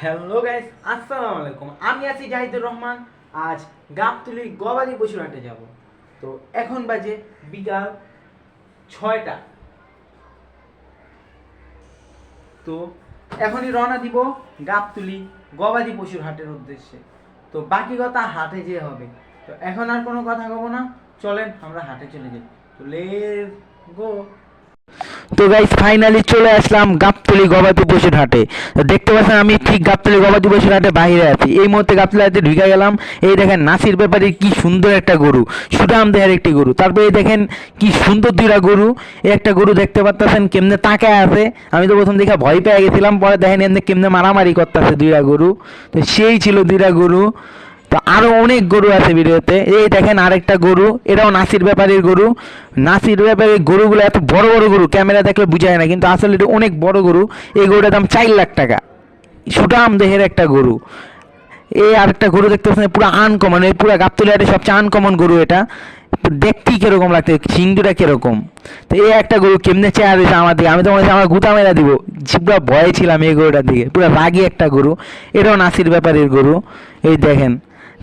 Hello guys আসসালামু আলাইকুম আমি আছি জাহিদুর রহমান। আজ গাবতলি গবাদি পশুর হাটে যাব। তো এখন বাজে বিকাল ছয়টা। তো এখনই রওনা দিব গাবতলি গবাদি পশুর হাটের উদ্দেশ্যে। তো বাকি কথা হাটে যেয়ে হবে। তো এখন আর কোনো কথা কব না। চলেন আমরা হাটে চলে যাই। তো লেট গো তো গাইস ফাইনালি চলে আসলাম গাবতলি গবাদি পশুর হাটে। দেখতে পাচ্ছেন আমি ঠিক গাবতলি গবাদি পশুর হাটে বাইরে আছি। এই মুহূর্তে গাবতলি হাটে ঢুকে গেলাম। এই দেখেন নাসির ব্যাপারে কি সুন্দর একটা গরু, সুদাম দেহের একটি গরু। তারপরে এই দেখেন কি সুন্দর দুইটা গরু। এই একটা গরু দেখতে পাচ্ছেন কেমনে তাকায় আছে। আমি তো প্রথম দেখে ভয় পেয়ে গেছিলাম, পরে দেখেন এমনি কেমনে মারামারি করতেছে দুইটা গরু। তো সেই ছিল দুইটা গরু। তো আরও অনেক গরু আছে ভিডিওতে। এই দেখেন আরেকটা গরু, এটাও নাসির ব্যাপারীর গরু। নাসির ব্যাপারীর গরুগুলো এত বড় বড় গরু, ক্যামেরা দেখলে বোঝা যায় না, কিন্তু আসলে এটা অনেক বড় গরু। এই গরুটার দাম চার লাখ টাকা। সুটাম দেহের একটা গরু। এই আরেকটা গরু দেখতে পাচ্ছেন পুরো আনকমন এই পুরো গাবতলিয়ারে সবচেয়ে আনকমন গরু এটা। দেখতে কীরকম লাগছে সিংদুটা কীরকম? তো এই একটা গরু কেমনে চেয়ার রয়েছে আমার দিকে? আমি তো মনে হচ্ছে আমার গুতা মেরা দিব। পুরো ভয়ে ছিলাম এই গরুটার দিকে, পুরো রাগি একটা গরু। এটাও নাসির ব্যাপারীর গরু। এই দেখেন।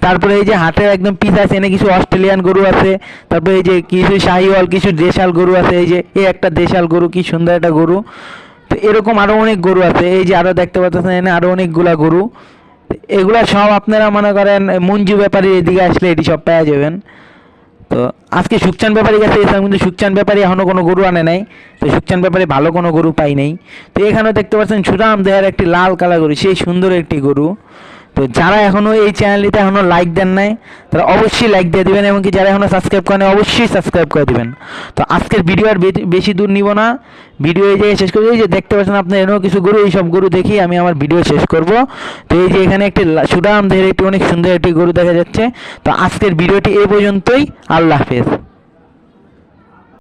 তারপরে এই যে হাটের একদম পিস আছে, এনে কিছু অস্ট্রেলিয়ান গরু আছে, তারপরে এই যে কিছু শাহিওয়াল, কিছু দেশাল গরু আছে, এই যে এই একটা দেশাল গরু, কি সুন্দর একটা গরু। তো এরকম আরও অনেক গরু আছে, এই যে আরও দেখতে পাচ্ছেন, এনে আরও অনেকগুলা গরু। এগুলা সব আপনারা মনে করেন, মঞ্জু ব্যাপারী এদিকে আসলে এটি সব পাওয়া যাবেন। তো আজকে সুকচান ব্যাপারী কাছে এসেছিলাম কিন্তু সুকচান ব্যাপারী এখনও কোনো গরু আনে নাই। তো সুকচান ব্যাপারী ভালো কোনো গরু পাই নাই। তো এখানেও দেখতে পাচ্ছেন সুরাম দেহের একটি লাল কালা গরু, সেই সুন্দর একটি গরু। তো যারা এখনও এই চ্যানেলটিতে এখনও লাইক দেন নাই, তারা অবশ্যই লাইক দিয়ে দিবেন এবং কি যারা এখনও সাবস্ক্রাইব করেন অবশ্যই সাবস্ক্রাইব করে দিবেন। তো আজকের ভিডিও আর বেশি দূর নিব না। ভিডিও এই জায়গায় শেষ করব, এই যে দেখতে পাচ্ছেন আপনার এনেও কিছু গরু, এই সব গরু দেখি আমি আমার ভিডিও শেষ করব। তো এই যে এখানে একটি সুদাম দেহের একটি অনেক সুন্দর একটি গরু দেখা যাচ্ছে। তো আজকের ভিডিওটি এ পর্যন্তই, আল্লাহ হাফেজ।